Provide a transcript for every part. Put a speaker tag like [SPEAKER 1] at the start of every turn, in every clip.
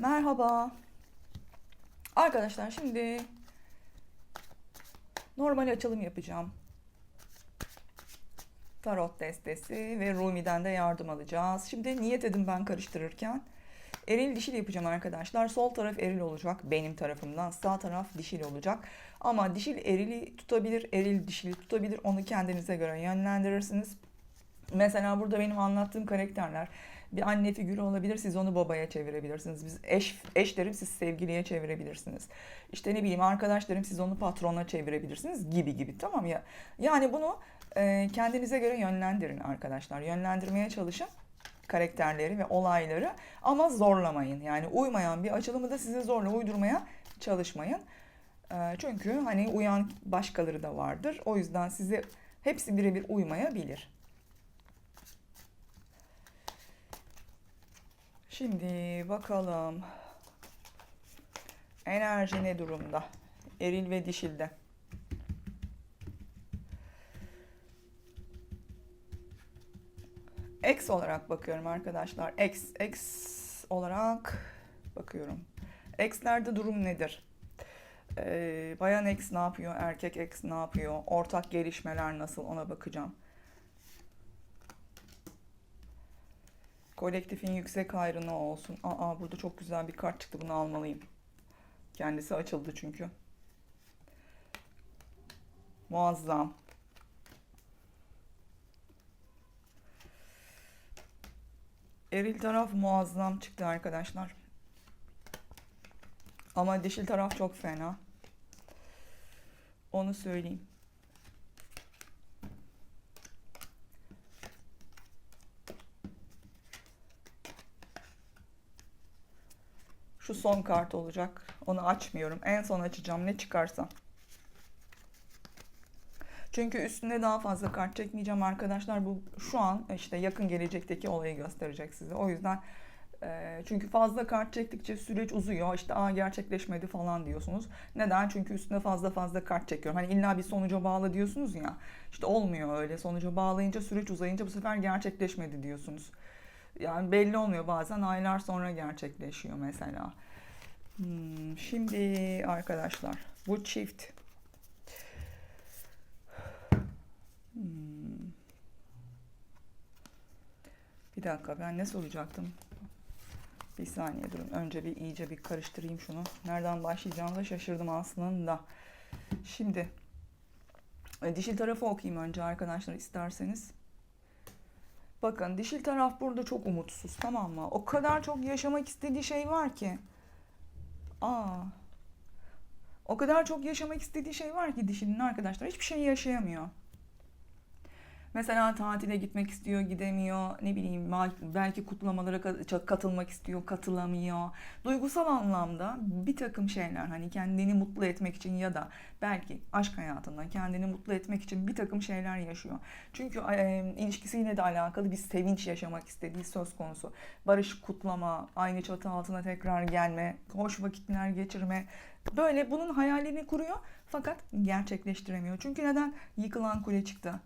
[SPEAKER 1] Merhaba. Arkadaşlar şimdi normal açılım yapacağım. Tarot destesi ve Rumi'den de yardım alacağız. Şimdi niyet edin ben karıştırırken. Eril dişil yapacağım arkadaşlar. Sol taraf eril olacak benim tarafımdan. Sağ taraf dişil olacak. Ama dişil erili tutabilir, eril dişili tutabilir. Onu kendinize göre yönlendirirsiniz. Mesela burada benim anlattığım karakterler bir anne figürü olabilir. Siz onu babaya çevirebilirsiniz. Biz eş, eş derim siz sevgiliye çevirebilirsiniz. İşte ne bileyim arkadaş derim siz onu patrona çevirebilirsiniz gibi gibi tamam ya. Yani bunu e, kendinize göre yönlendirin arkadaşlar. Yönlendirmeye çalışın karakterleri ve olayları ama zorlamayın. Yani uymayan bir açılımı da size zorla uydurmaya çalışmayın. E, çünkü hani uyan başkaları da vardır. O yüzden size hepsi birebir uymayabilir. Şimdi bakalım. Enerji ne durumda? Eril ve dişilde. X olarak bakıyorum arkadaşlar. X, X olarak bakıyorum. X'lerde durum nedir? Ee, bayan X ne yapıyor? Erkek X ne yapıyor? Ortak gelişmeler nasıl? Ona bakacağım. Kolektifin yüksek hayrına olsun. Aa burada çok güzel bir kart çıktı. Bunu almalıyım. Kendisi açıldı çünkü. Muazzam. Eril taraf muazzam çıktı arkadaşlar. Ama dişil taraf çok fena. Onu söyleyeyim. Şu son kart olacak. Onu açmıyorum. En son açacağım ne çıkarsa. Çünkü üstünde daha fazla kart çekmeyeceğim arkadaşlar. Bu şu an işte yakın gelecekteki olayı gösterecek size. O yüzden e, çünkü fazla kart çektikçe süreç uzuyor. İşte aa gerçekleşmedi falan diyorsunuz. Neden? Çünkü üstüne fazla fazla kart çekiyorum. Hani illa bir sonuca bağlı diyorsunuz ya. İşte olmuyor öyle. Sonuca bağlayınca süreç uzayınca bu sefer gerçekleşmedi diyorsunuz. Yani belli olmuyor bazen aylar sonra gerçekleşiyor mesela. Hmm, şimdi arkadaşlar bu çift. Hmm. Bir dakika ben ne soracaktım? Bir saniye durun. Önce bir iyice bir karıştırayım şunu. Nereden başlayacağımı da şaşırdım aslında. Şimdi e, dişil tarafı okuyayım önce arkadaşlar isterseniz. Bakın dişil taraf burada çok umutsuz tamam mı? O kadar çok yaşamak istediği şey var ki. Aa. O kadar çok yaşamak istediği şey var ki dişilin arkadaşlar hiçbir şey yaşayamıyor. Mesela tatile gitmek istiyor, gidemiyor. Ne bileyim belki kutlamalara katılmak istiyor, katılamıyor. Duygusal anlamda bir takım şeyler hani kendini mutlu etmek için ya da belki aşk hayatında kendini mutlu etmek için bir takım şeyler yaşıyor. Çünkü e, ilişkisiyle de alakalı bir sevinç yaşamak istediği söz konusu. Barış, kutlama, aynı çatı altına tekrar gelme, hoş vakitler geçirme. Böyle bunun hayalini kuruyor fakat gerçekleştiremiyor. Çünkü neden? Yıkılan kule çıktı.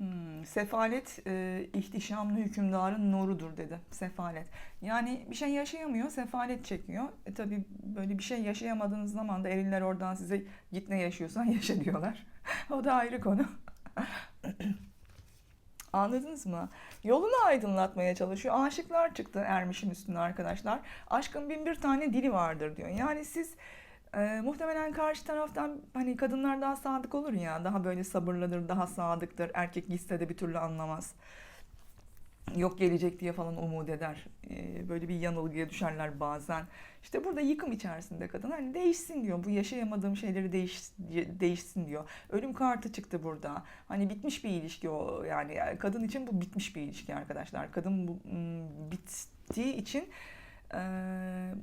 [SPEAKER 1] Hmm, sefalet e, ihtişamlı hükümdarın nurudur dedi. Sefalet. Yani bir şey yaşayamıyor, sefalet çekiyor. E tabi böyle bir şey yaşayamadığınız zaman da eriller oradan size git ne yaşıyorsan yaşa diyorlar. o da ayrı konu. Anladınız mı? Yolunu aydınlatmaya çalışıyor. Aşıklar çıktı Ermiş'in üstüne arkadaşlar. Aşkın bin bir tane dili vardır diyor. Yani siz e, muhtemelen karşı taraftan hani kadınlar daha sadık olur ya. Daha böyle sabırlıdır, daha sadıktır. Erkek gitse de bir türlü anlamaz. Yok gelecek diye falan umut eder. E, böyle bir yanılgıya düşerler bazen. İşte burada yıkım içerisinde kadın. Hani değişsin diyor. Bu yaşayamadığım şeyleri değiş, değişsin diyor. Ölüm kartı çıktı burada. Hani bitmiş bir ilişki o. Yani kadın için bu bitmiş bir ilişki arkadaşlar. Kadın bu bittiği için e,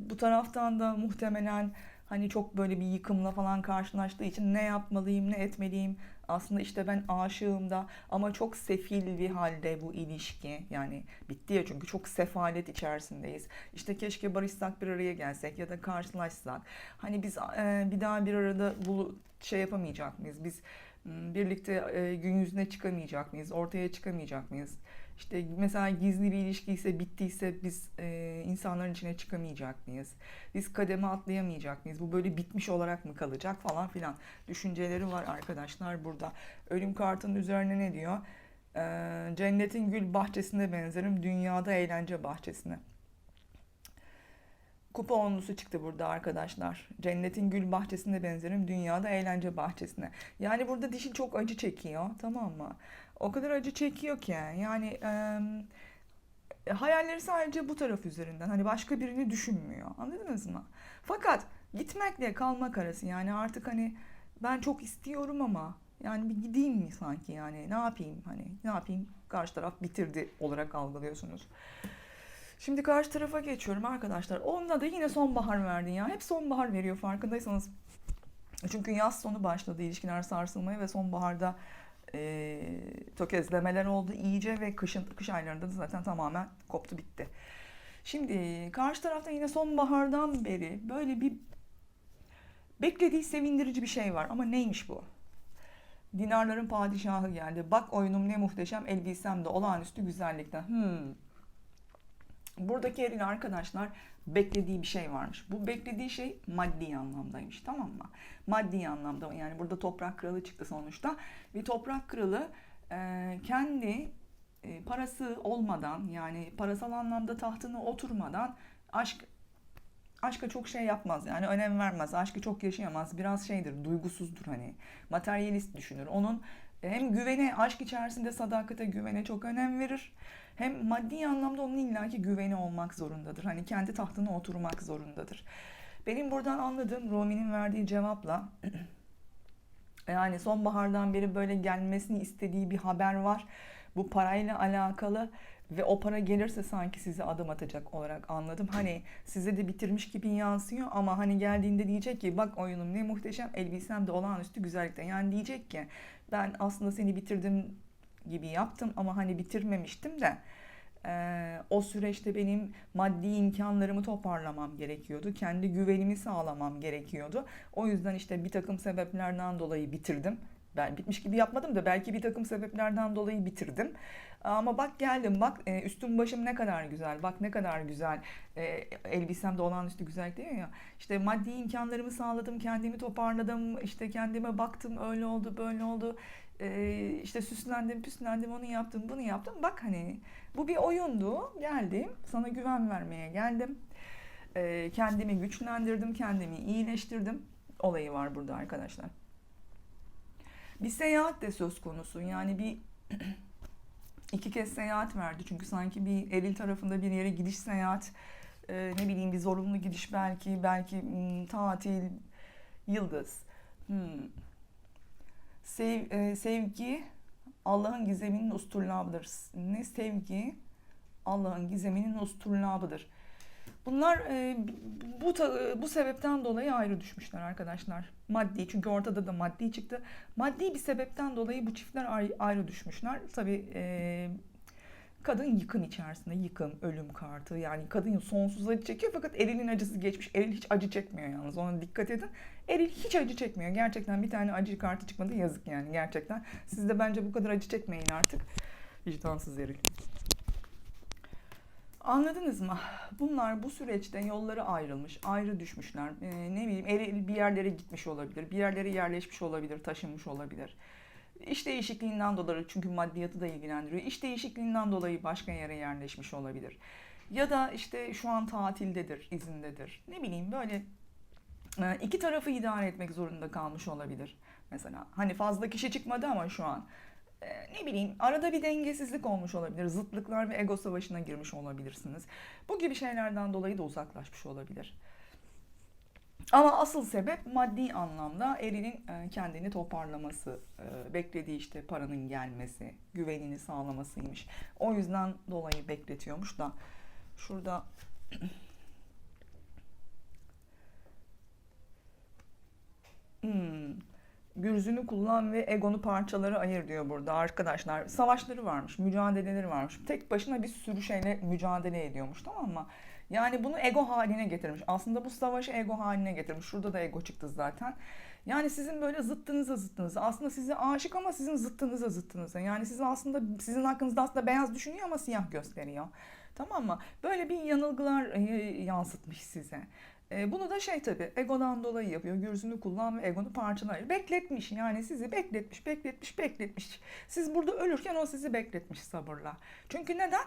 [SPEAKER 1] bu taraftan da muhtemelen Hani çok böyle bir yıkımla falan karşılaştığı için ne yapmalıyım, ne etmeliyim? Aslında işte ben aşığım da ama çok sefil bir halde bu ilişki. Yani bitti ya çünkü çok sefalet içerisindeyiz. İşte keşke barışsak bir araya gelsek ya da karşılaşsak. Hani biz e, bir daha bir arada bu şey yapamayacak mıyız? Biz birlikte e, gün yüzüne çıkamayacak mıyız? Ortaya çıkamayacak mıyız? İşte mesela gizli bir ilişki ise bittiyse biz e, insanların içine çıkamayacak mıyız? Biz kademe atlayamayacak mıyız? Bu böyle bitmiş olarak mı kalacak falan filan düşünceleri var arkadaşlar burada. Ölüm kartının üzerine ne diyor? Ee, cennetin gül bahçesine benzerim, dünyada eğlence bahçesine. Kupa onlusu çıktı burada arkadaşlar. Cennetin gül bahçesine benzerim, dünyada eğlence bahçesine. Yani burada dişi çok acı çekiyor, tamam mı? O kadar acı çekiyor ki yani e, hayalleri sadece bu taraf üzerinden. Hani başka birini düşünmüyor. Anladınız mı? Fakat gitmekle kalmak arası yani artık hani ben çok istiyorum ama yani bir gideyim mi sanki yani ne yapayım hani ne yapayım karşı taraf bitirdi olarak algılıyorsunuz. Şimdi karşı tarafa geçiyorum arkadaşlar. Onda da yine sonbahar verdin ya. Hep sonbahar veriyor farkındaysanız. Çünkü yaz sonu başladı ilişkiler sarsılmaya ve sonbaharda e, tökezlemeler oldu iyice ve kışın kış aylarında da zaten tamamen koptu bitti. Şimdi karşı tarafta yine sonbahardan beri böyle bir beklediği sevindirici bir şey var ama neymiş bu? Dinarların padişahı geldi. Bak oyunum ne muhteşem, elbisem de olağanüstü güzellikten. Hmm. Buradaki erin arkadaşlar beklediği bir şey varmış. Bu beklediği şey maddi anlamdaymış tamam mı? Maddi anlamda yani burada toprak kralı çıktı sonuçta. Bir toprak kralı e, kendi e, parası olmadan yani parasal anlamda tahtına oturmadan aşk aşka çok şey yapmaz yani önem vermez. Aşkı çok yaşayamaz. Biraz şeydir, duygusuzdur hani. Materyalist düşünür. Onun hem güvene, aşk içerisinde sadakate, güvene çok önem verir. Hem maddi anlamda onun illaki güveni olmak zorundadır. Hani kendi tahtına oturmak zorundadır. Benim buradan anladığım Rumi'nin verdiği cevapla yani sonbahardan beri böyle gelmesini istediği bir haber var. Bu parayla alakalı ve o para gelirse sanki size adım atacak olarak anladım. Hani size de bitirmiş gibi yansıyor ama hani geldiğinde diyecek ki bak oyunum ne muhteşem elbisem de olağanüstü güzellikte. Yani diyecek ki ben aslında seni bitirdim gibi yaptım ama hani bitirmemiştim de e, o süreçte benim maddi imkanlarımı toparlamam gerekiyordu. Kendi güvenimi sağlamam gerekiyordu. O yüzden işte bir takım sebeplerden dolayı bitirdim. Ben bitmiş gibi yapmadım da belki bir takım sebeplerden dolayı bitirdim. Ama bak geldim bak e, üstüm başım ne kadar güzel bak ne kadar güzel e, elbisem de olağanüstü güzel diyor ya. İşte maddi imkanlarımı sağladım kendimi toparladım işte kendime baktım öyle oldu böyle oldu e, işte süslendim püslendim onu yaptım bunu yaptım. Bak hani bu bir oyundu geldim sana güven vermeye geldim. kendimi güçlendirdim kendimi iyileştirdim olayı var burada arkadaşlar. Bir seyahat de söz konusu yani bir iki kez seyahat verdi. Çünkü sanki bir eril tarafında bir yere gidiş seyahat, e, ne bileyim bir zorunlu gidiş belki, belki hmm, tatil, yıldız. Hmm. Sev, e, sevgi Allah'ın gizeminin usturlabıdır. Ne sevgi Allah'ın gizeminin usturlabıdır. Bunlar e, bu bu sebepten dolayı ayrı düşmüşler arkadaşlar. Maddi çünkü ortada da maddi çıktı. Maddi bir sebepten dolayı bu çiftler ayrı, ayrı düşmüşler. Tabii e, kadın yıkım içerisinde. Yıkım, ölüm kartı. Yani kadın sonsuz acı çekiyor fakat Eril'in acısı geçmiş. Eril hiç acı çekmiyor yalnız. Ona dikkat edin. Eril hiç acı çekmiyor. Gerçekten bir tane acı kartı çıkmadı. Yazık yani gerçekten. Siz de bence bu kadar acı çekmeyin artık. Vicdansız Eril. Anladınız mı? Bunlar bu süreçte yolları ayrılmış, ayrı düşmüşler. Ee, ne bileyim bir yerlere gitmiş olabilir, bir yerlere yerleşmiş olabilir, taşınmış olabilir. İş değişikliğinden dolayı çünkü maddiyatı da ilgilendiriyor. İş değişikliğinden dolayı başka yere yerleşmiş olabilir. Ya da işte şu an tatildedir, izindedir. Ne bileyim böyle e, iki tarafı idare etmek zorunda kalmış olabilir. Mesela hani fazla kişi çıkmadı ama şu an ne bileyim arada bir dengesizlik olmuş olabilir. Zıtlıklar ve ego savaşına girmiş olabilirsiniz. Bu gibi şeylerden dolayı da uzaklaşmış olabilir. Ama asıl sebep maddi anlamda erinin e, kendini toparlaması, e, beklediği işte paranın gelmesi, güvenini sağlamasıymış. O yüzden dolayı bekletiyormuş da şurada hmm gürzünü kullan ve egonu parçaları ayır diyor burada arkadaşlar. Savaşları varmış, mücadeleleri varmış. Tek başına bir sürü şeyle mücadele ediyormuş tamam mı? Yani bunu ego haline getirmiş. Aslında bu savaşı ego haline getirmiş. Şurada da ego çıktı zaten. Yani sizin böyle zıttınıza zıttınıza. Aslında size aşık ama sizin zıttınıza zıttınıza. Yani sizin aslında sizin hakkınızda aslında beyaz düşünüyor ama siyah gösteriyor. Tamam mı? Böyle bir yanılgılar e, yansıtmış size. E, bunu da şey tabii egodan dolayı yapıyor. Gürzünü kullan ve egonu parçalar. Bekletmiş yani sizi bekletmiş, bekletmiş, bekletmiş. Siz burada ölürken o sizi bekletmiş sabırla. Çünkü neden?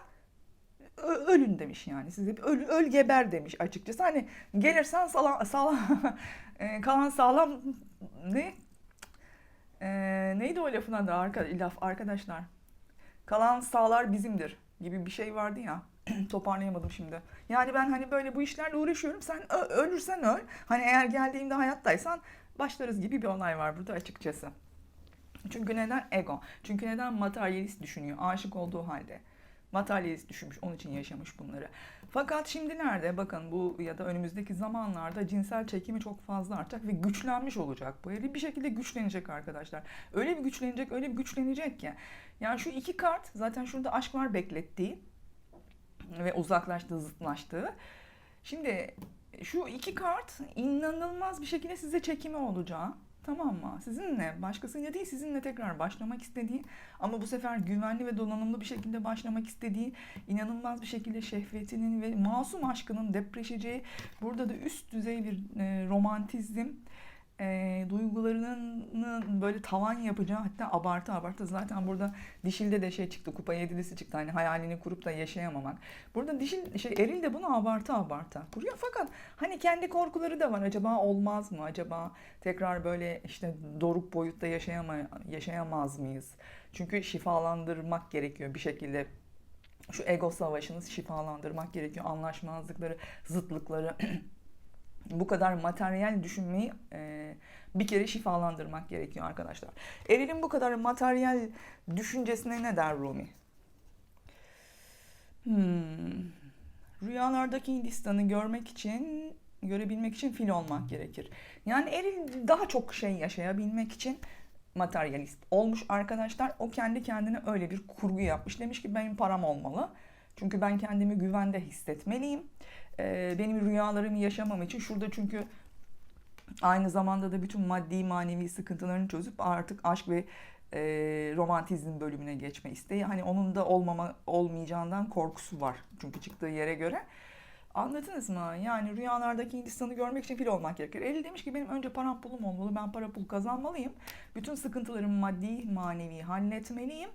[SPEAKER 1] Ö- ölün demiş yani size öl, öl geber demiş açıkçası. Hani gelirsen sağlam, sağlam e, kalan sağlam ne? E, neydi o lafın adı arka, laf arkadaşlar? Kalan sağlar bizimdir gibi bir şey vardı ya. Toparlayamadım şimdi. Yani ben hani böyle bu işlerle uğraşıyorum. Sen ölürsen öl. Hani eğer geldiğimde hayattaysan başlarız gibi bir olay var burada açıkçası. Çünkü neden ego? Çünkü neden materyalist düşünüyor aşık olduğu halde? Materyalist düşünmüş, onun için yaşamış bunları. Fakat şimdi nerede? Bakın bu ya da önümüzdeki zamanlarda cinsel çekimi çok fazla artacak ve güçlenmiş olacak. Bu eli bir şekilde güçlenecek arkadaşlar. Öyle bir güçlenecek, öyle bir güçlenecek ki. Yani şu iki kart zaten şurada aşk var beklettiği ve uzaklaştığı, zıtlaştığı. Şimdi şu iki kart inanılmaz bir şekilde size çekimi olacağı. Tamam mı? Sizinle, başkasıyla değil sizinle tekrar başlamak istediği ama bu sefer güvenli ve donanımlı bir şekilde başlamak istediği, inanılmaz bir şekilde şehvetinin ve masum aşkının depreşeceği, burada da üst düzey bir e, romantizm, e, duygularının böyle tavan yapacağı hatta abartı abartı. Zaten burada dişilde de şey çıktı kupa yedilisi çıktı. Hani hayalini kurup da yaşayamamak. Burada dişil şey eril de bunu abartı abartı kuruyor. Fakat hani kendi korkuları da var. Acaba olmaz mı? Acaba tekrar böyle işte doruk boyutta yaşayama, yaşayamaz mıyız? Çünkü şifalandırmak gerekiyor bir şekilde. Şu ego savaşını şifalandırmak gerekiyor. Anlaşmazlıkları zıtlıkları bu kadar materyal düşünmeyi e, bir kere şifalandırmak gerekiyor arkadaşlar. Eril'in bu kadar materyal düşüncesine ne der Rumi? Hmm. Rüyalardaki Hindistan'ı görmek için, görebilmek için fil olmak gerekir. Yani Eril daha çok şey yaşayabilmek için materyalist olmuş arkadaşlar. O kendi kendine öyle bir kurgu yapmış. Demiş ki benim param olmalı. Çünkü ben kendimi güvende hissetmeliyim e, benim rüyalarımı yaşamam için şurada çünkü aynı zamanda da bütün maddi manevi sıkıntılarını çözüp artık aşk ve e, romantizm bölümüne geçme isteği. Hani onun da olmama olmayacağından korkusu var çünkü çıktığı yere göre. Anladınız mı? Yani rüyalardaki Hindistan'ı görmek için fil olmak gerekir. Eli demiş ki benim önce param pulum olmalı. Ben para pul kazanmalıyım. Bütün sıkıntılarımı maddi manevi halletmeliyim.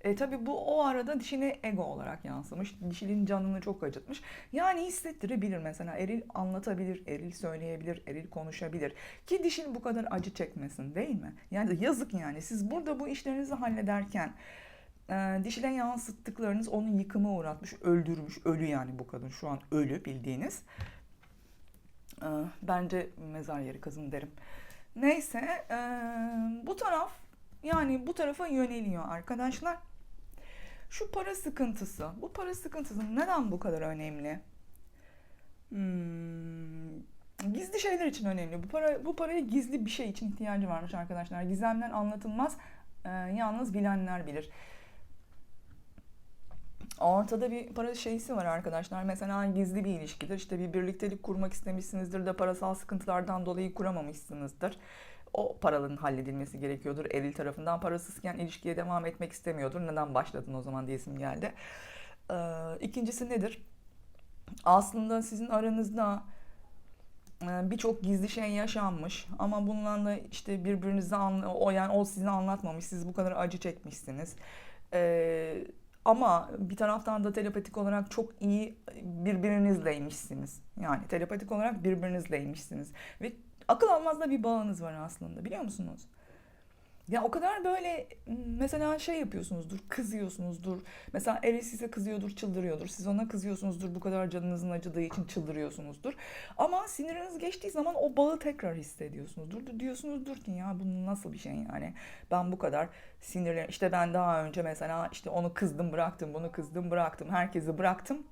[SPEAKER 1] E, tabii bu o arada dişine ego olarak yansımış. Dişinin canını çok acıtmış. Yani hissettirebilir mesela. Eril anlatabilir, eril söyleyebilir, eril konuşabilir. Ki dişin bu kadar acı çekmesin değil mi? Yani yazık yani. Siz burada bu işlerinizi hallederken e, dişile yansıttıklarınız onu yıkıma uğratmış, öldürmüş. Ölü yani bu kadın şu an ölü bildiğiniz. E, bence mezar yeri kazın derim. Neyse e, bu taraf yani bu tarafa yöneliyor arkadaşlar. Şu para sıkıntısı. Bu para sıkıntısı neden bu kadar önemli? Hmm, gizli şeyler için önemli. Bu para bu paraya gizli bir şey için ihtiyacı varmış arkadaşlar. Gizemden anlatılmaz. E, yalnız bilenler bilir. Ortada bir para şeysi var arkadaşlar. Mesela gizli bir ilişkidir. İşte bir birliktelik kurmak istemişsinizdir de parasal sıkıntılardan dolayı kuramamışsınızdır o paraların halledilmesi gerekiyordur eril tarafından. Parasızken ilişkiye devam etmek istemiyordur. Neden başladın o zaman diyesim geldi. Ee, ikincisi nedir? Aslında sizin aranızda e, birçok gizli şey yaşanmış ama bundan da işte birbirinize o yani o size anlatmamış. Siz bu kadar acı çekmişsiniz. Ee, ama bir taraftan da telepatik olarak çok iyi birbirinizleymişsiniz. Yani telepatik olarak birbirinizleymişsiniz. Ve akıl almaz da bir bağınız var aslında biliyor musunuz? Ya o kadar böyle mesela şey yapıyorsunuzdur, kızıyorsunuzdur. Mesela Eri size kızıyordur, çıldırıyordur. Siz ona kızıyorsunuzdur, bu kadar canınızın acıdığı için çıldırıyorsunuzdur. Ama siniriniz geçtiği zaman o bağı tekrar hissediyorsunuzdur. Diyorsunuzdur ki ya bu nasıl bir şey yani. Ben bu kadar sinirlen... İşte ben daha önce mesela işte onu kızdım bıraktım, bunu kızdım bıraktım, herkesi bıraktım.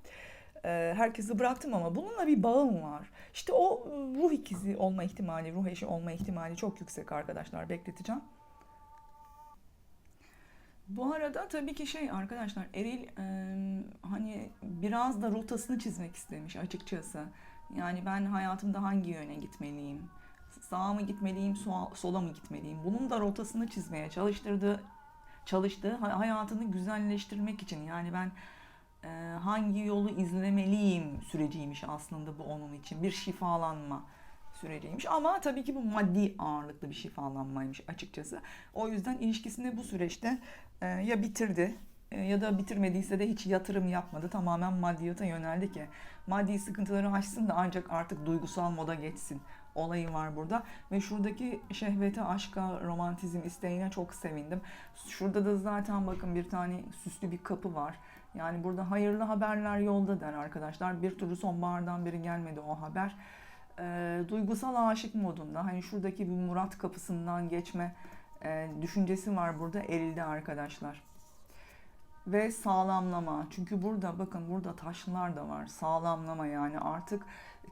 [SPEAKER 1] Ee, herkesi bıraktım ama bununla bir bağım var. İşte o ruh ikizi olma ihtimali, ruh eşi olma ihtimali çok yüksek arkadaşlar. Bekleteceğim. Bu arada tabii ki şey arkadaşlar Eril e, hani biraz da rotasını çizmek istemiş açıkçası. Yani ben hayatımda hangi yöne gitmeliyim? Sağa mı gitmeliyim, sola, mı gitmeliyim? Bunun da rotasını çizmeye çalıştırdığı çalıştığı hay- hayatını güzelleştirmek için. Yani ben e, hangi yolu izlemeliyim süreciymiş aslında bu onun için. Bir şifalanma süreciymiş. Ama tabii ki bu maddi ağırlıklı bir şifalanmaymış açıkçası. O yüzden ilişkisini bu süreçte e, ya bitirdi e, ya da bitirmediyse de hiç yatırım yapmadı. Tamamen maddiyata yöneldi ki maddi sıkıntıları aşsın da ancak artık duygusal moda geçsin olayı var burada. Ve şuradaki şehvete, aşka, romantizm isteğine çok sevindim. Şurada da zaten bakın bir tane süslü bir kapı var. Yani burada hayırlı haberler yolda der arkadaşlar. Bir türlü sonbahardan beri gelmedi o haber. E, duygusal aşık modunda. Hani şuradaki bir Murat kapısından geçme e, düşüncesi var burada erilde arkadaşlar. Ve sağlamlama. Çünkü burada bakın burada taşlar da var. Sağlamlama yani artık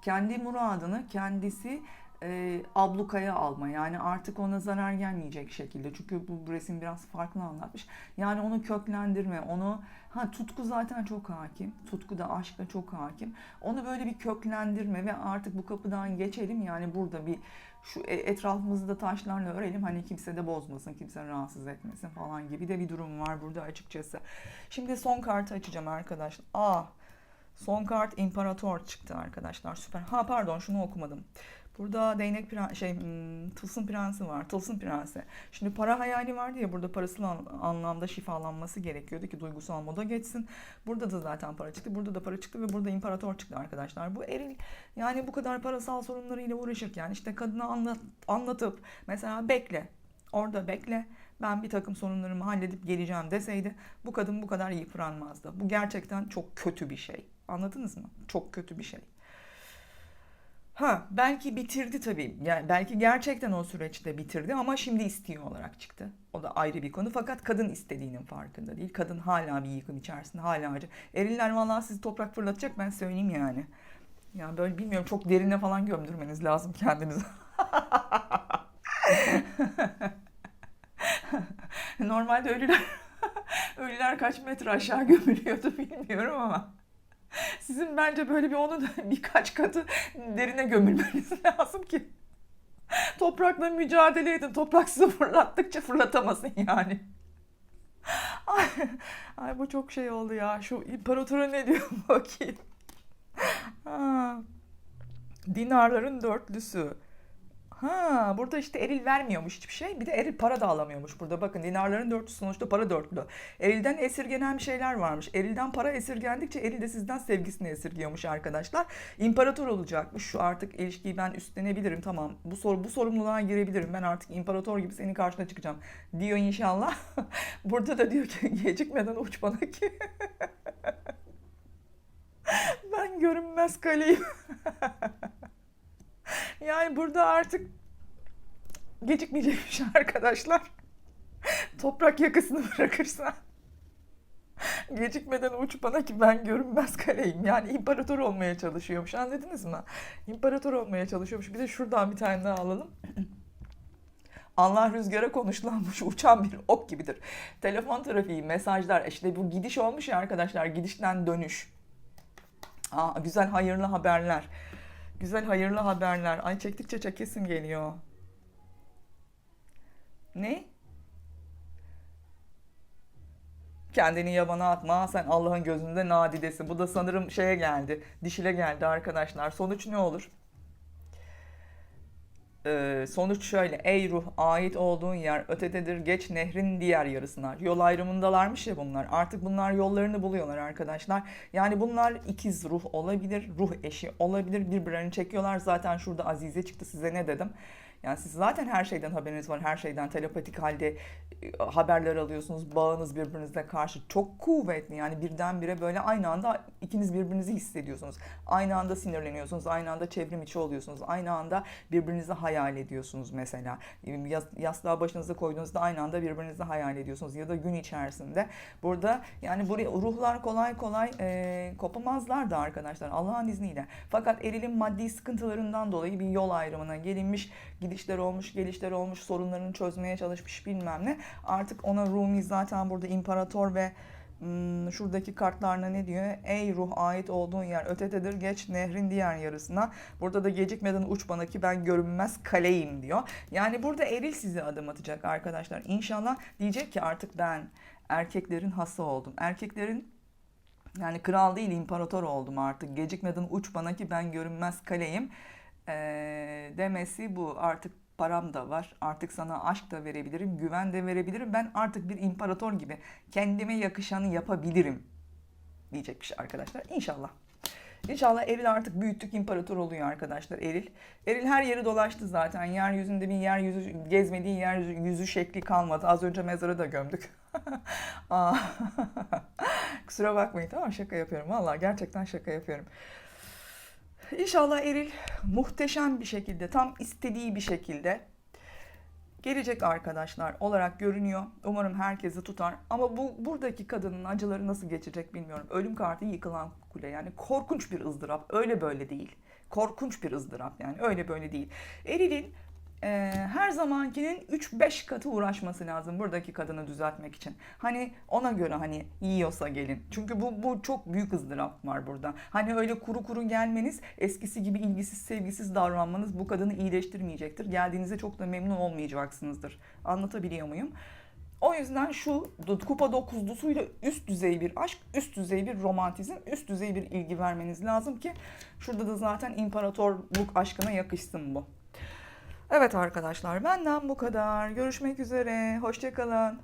[SPEAKER 1] kendi muradını kendisi e, ablukaya alma. Yani artık ona zarar gelmeyecek şekilde. Çünkü bu, resim biraz farklı anlatmış. Yani onu köklendirme, onu ha tutku zaten çok hakim. Tutku da aşk da çok hakim. Onu böyle bir köklendirme ve artık bu kapıdan geçelim. Yani burada bir şu e- etrafımızı da taşlarla örelim. Hani kimse de bozmasın, kimse rahatsız etmesin falan gibi de bir durum var burada açıkçası. Şimdi son kartı açacağım arkadaşlar. Aa, son kart İmparator çıktı arkadaşlar. Süper. Ha pardon şunu okumadım. Burada değnek pren şey hmm, tılsım prensi var. Tılsım prensi. Şimdi para hayali vardı ya burada parasal an- anlamda şifalanması gerekiyordu ki duygusal moda geçsin. Burada da zaten para çıktı. Burada da para çıktı ve burada imparator çıktı arkadaşlar. Bu eril yani bu kadar parasal sorunlarıyla uğraşırken işte kadına anlat, anlatıp mesela bekle. Orada bekle. Ben bir takım sorunlarımı halledip geleceğim deseydi bu kadın bu kadar yıpranmazdı. Bu gerçekten çok kötü bir şey. Anladınız mı? Çok kötü bir şey. Ha, belki bitirdi tabii. Yani belki gerçekten o süreçte bitirdi ama şimdi istiyor olarak çıktı. O da ayrı bir konu. Fakat kadın istediğinin farkında değil. Kadın hala bir yıkım içerisinde, hala acı. Eriller vallahi sizi toprak fırlatacak ben söyleyeyim yani. Ya böyle bilmiyorum çok derine falan gömdürmeniz lazım kendinizi. Normalde ölüler ölüler kaç metre aşağı gömülüyordu bilmiyorum ama. Sizin bence böyle bir onu da birkaç katı derine gömülmeniz lazım ki toprakla mücadele edin. Toprak sizi fırlattıkça fırlatamasın yani. Ay, ay bu çok şey oldu ya. Şu imparatora ne diyor bakayım. Ha, dinarların dörtlüsü. Ha, burada işte eril vermiyormuş hiçbir şey. Bir de eril para da alamıyormuş burada. Bakın dinarların dörtlüsü sonuçta para dörtlü. Erilden esirgenen bir şeyler varmış. Erilden para esirgendikçe eril de sizden sevgisini esirgiyormuş arkadaşlar. İmparator olacakmış. Şu artık ilişkiyi ben üstlenebilirim. Tamam. Bu soru bu sorumluluğa girebilirim. Ben artık imparator gibi senin karşına çıkacağım diyor inşallah. burada da diyor ki gecikmeden uç bana ki ben görünmez kaleyim. Yani burada artık gecikmeyecekmiş arkadaşlar. Toprak yakasını bırakırsa gecikmeden uç bana ki ben görünmez kaleyim. Yani imparator olmaya çalışıyormuş anladınız mı? İmparator olmaya çalışıyormuş. Bir de şuradan bir tane daha alalım. Allah rüzgara konuşlanmış uçan bir ok gibidir. Telefon trafiği, mesajlar işte bu gidiş olmuş ya arkadaşlar gidişten dönüş. Aa, güzel hayırlı haberler. Güzel hayırlı haberler. Ay çektikçe çekesim geliyor. Ne? Kendini yabana atma. Sen Allah'ın gözünde nadidesin. Bu da sanırım şeye geldi. Dişile geldi arkadaşlar. Sonuç ne olur? Ee, sonuç şöyle. Ey ruh ait olduğun yer ötededir. Geç nehrin diğer yarısına. Yol ayrımındalarmış ya bunlar. Artık bunlar yollarını buluyorlar arkadaşlar. Yani bunlar ikiz ruh olabilir. Ruh eşi olabilir. Birbirlerini çekiyorlar. Zaten şurada Azize çıktı size ne dedim. Yani siz zaten her şeyden haberiniz var. Her şeyden telepatik halde e, haberler alıyorsunuz. Bağınız birbirinize karşı çok kuvvetli. Yani birdenbire böyle aynı anda ikiniz birbirinizi hissediyorsunuz. Aynı anda sinirleniyorsunuz. Aynı anda çevrim içi oluyorsunuz. Aynı anda birbirinizi hayal ediyorsunuz mesela. Yas, yastığa başınıza koyduğunuzda aynı anda birbirinizi hayal ediyorsunuz. Ya da gün içerisinde. Burada yani buraya ruhlar kolay kolay e, kopamazlar da arkadaşlar Allah'ın izniyle. Fakat erilin maddi sıkıntılarından dolayı bir yol ayrımına gelinmiş. Gidip gidişler olmuş, gelişler olmuş, sorunlarını çözmeye çalışmış bilmem ne. Artık ona Rumi zaten burada imparator ve hmm, şuradaki kartlarına ne diyor? Ey ruh ait olduğun yer ötetedir geç nehrin diğer yarısına. Burada da gecikmeden uç bana ki ben görünmez kaleyim diyor. Yani burada eril size adım atacak arkadaşlar. İnşallah diyecek ki artık ben erkeklerin hası oldum. Erkeklerin yani kral değil imparator oldum artık. Gecikmeden uç bana ki ben görünmez kaleyim. Ee, demesi bu. Artık param da var. Artık sana aşk da verebilirim, güven de verebilirim. Ben artık bir imparator gibi kendime yakışanı yapabilirim diyecekmiş arkadaşlar. İnşallah. İnşallah Eril artık büyüttük imparator oluyor arkadaşlar Eril. Eril her yeri dolaştı zaten. Yeryüzünde bir yeryüzü gezmediği yeryüzü yüzü şekli kalmadı. Az önce mezara da gömdük. Kusura bakmayın tamam şaka yapıyorum. Vallahi gerçekten şaka yapıyorum. İnşallah Eril muhteşem bir şekilde, tam istediği bir şekilde gelecek arkadaşlar olarak görünüyor. Umarım herkesi tutar. Ama bu buradaki kadının acıları nasıl geçecek bilmiyorum. Ölüm kartı yıkılan kule yani korkunç bir ızdırap. Öyle böyle değil. Korkunç bir ızdırap yani öyle böyle değil. Eril'in e, her zamankinin 3-5 katı uğraşması lazım buradaki kadını düzeltmek için. Hani ona göre hani yiyorsa gelin. Çünkü bu, bu çok büyük ızdırap var burada. Hani öyle kuru kuru gelmeniz, eskisi gibi ilgisiz, sevgisiz davranmanız bu kadını iyileştirmeyecektir. Geldiğinizde çok da memnun olmayacaksınızdır. Anlatabiliyor muyum? O yüzden şu kupa dokuzlusuyla üst düzey bir aşk, üst düzey bir romantizm, üst düzey bir ilgi vermeniz lazım ki şurada da zaten imparatorluk aşkına yakışsın bu. Evet arkadaşlar benden bu kadar. Görüşmek üzere. Hoşçakalın.